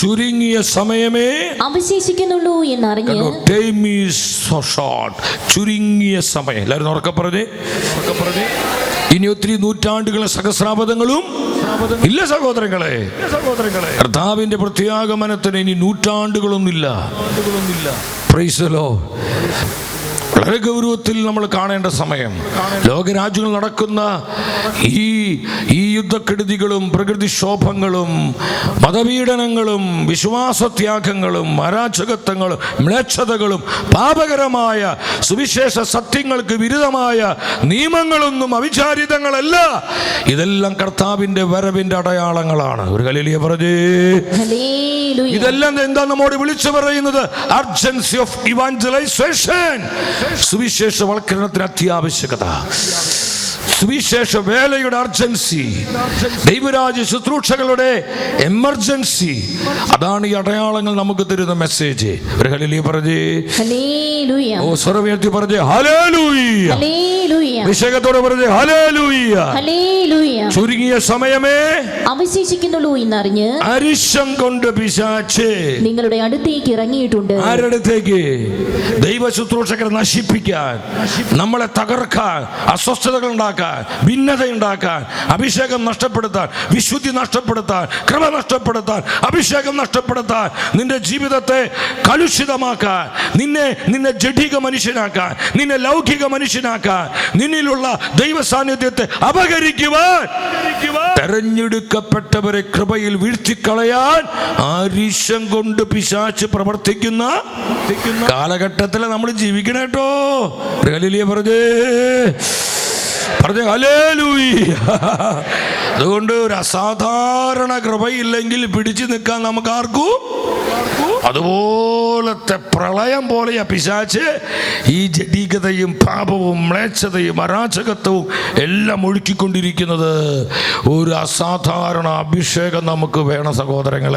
ചുരുങ്ങിയ സമയമേ അവശേഷിക്കുന്നുള്ളൂ എന്നറിഞ്ഞു ടൈം ഈസ് സോ ഷോർട്ട് ചുരുങ്ങിയ സമയം. എല്ലാവരും ഉറക്കെ പറഞ്ഞേ? ഉറക്കെ പറഞ്ഞേ? ഇനി ഒത്തിരി നൂറ്റാണ്ടുകളെ സഹസ്രാപദങ്ങളും ഇല്ല സഹോദരങ്ങളെ. സഹോദരങ്ങളെ. കർത്താവിന്റെ പ്രത്യാഗമനത്തിന് ഇനി നൂറ്റാണ്ടുകളൊന്നുമില്ല. പ്രൈസലോ വളരെ ഗൗരവത്തിൽ നമ്മൾ കാണേണ്ട സമയം. ലോകരാജ്യങ്ങൾ നടക്കുന്ന ഈ ഈ യുദ്ധക്കെടുതികളും പ്രകൃതിക്ഷോഭങ്ങളും മതപീഡനങ്ങളും വിശ്വാസത്യാഗങ്ങളും അരാജകത്വങ്ങളും മ്ലേച്ഛതകളും പാപകരമായ സുവിശേഷ സത്യങ്ങൾക്ക് വിരുദ്ധമായ നിയമങ്ങളൊന്നും അവിചാരിതങ്ങളല്ല. ഇതെല്ലാം കർത്താവിന്റെ വരവിന്റെ അടയാളങ്ങളാണ്. ഒരു കലിലിയ പറഞ്ഞേ. ഇതെല്ലാം എന്താ നമ്മോട് വിളിച്ചു പറയുന്നത്? അർജൻസി ഓഫ് ഇവാഞ്ചലൈസേഷൻ സുവിശേഷവൽക്കരണത്തിന് അത്യാവശ്യകത. സുവിശേഷ വേലയുടെ അർജൻസി ദൈവരാജ്യ ശുശ്രൂഷകളുടെ എമർജൻസി അതാണ് ഈ അടയാളങ്ങൾ നമുക്ക് തരുന്ന മെസ്സേജ് ഒരു ഹലിലി പറഞ്ഞേ. ഓ സ്വരമേറ്റി പറഞ്ഞേ. Hallelujah hallelujah. പറഞ്ഞു ഹലേലൂയ. ചുരുങ്ങിയ സമയമേ. അവശേഷിക്കുന്നുള്ളൂ എന്നറിഞ്ഞ് അരിശം കൊണ്ട് പിശാച്ച്. നിങ്ങളുടെ അടുത്തേക്ക് ഇറങ്ങിയിട്ടുണ്ട്. ആരടുത്തേക്ക്? ദൈവ ശുശ്രൂഷകരെ നശിപ്പിക്കാൻ നമ്മളെ തകർക്കാൻ അസ്വസ്ഥതകൾ ഉണ്ടാക്കാൻ ഭിന്നത ഉണ്ടാക്കാൻ അഭിഷേകം നഷ്ടപ്പെടുത്താൻ വിശുദ്ധി നഷ്ടപ്പെടുത്താൻ ക്രമ നഷ്ടപ്പെടുത്താൻ അഭിഷേകം നഷ്ടപ്പെടുത്താൻ നിന്റെ ജീവിതത്തെ കലുഷിതമാക്കാൻ നിന്നെ നിന്നെ ജഡിക മനുഷ്യനാക്കാൻ നിന്നെ ലൗകിക മനുഷ്യനാക്കാൻ നിന്നിലുള്ള ദൈവ സാന്നിധ്യത്തെ അപകരിക്കുവാൻ തെരഞ്ഞെടുക്കപ്പെട്ടവരെ കൃപയിൽ വീഴ്ത്തിക്കളയാൻ ആരിശം കൊണ്ട് പിശാച്ച് പ്രവർത്തിക്കുന്ന കാലഘട്ടത്തിൽ നമ്മൾ ജീവിക്കണം കേട്ടോ. ഗലീലിയ പറഞ്ഞേ. പറഞ്ഞ ഹല്ലേലൂയ്യ. അതുകൊണ്ട് ഒരു അസാധാരണ കൃപയില്ലെങ്കിൽ പിടിച്ചു നിൽക്കാൻ നമുക്ക് ആർക്കും അതുപോലത്തെ പ്രളയം പോലെയാ പിശാച്ച്. ഈ ജഡീകതയും പാപവും മ്ലേച്ഛതയും അരാജകത്വവും എല്ലാം ഒഴുക്കിക്കൊണ്ടിരിക്കുന്നത് ഒരു അസാധാരണ അഭിഷേകം നമുക്ക് വേണം സഹോദരങ്ങളെ.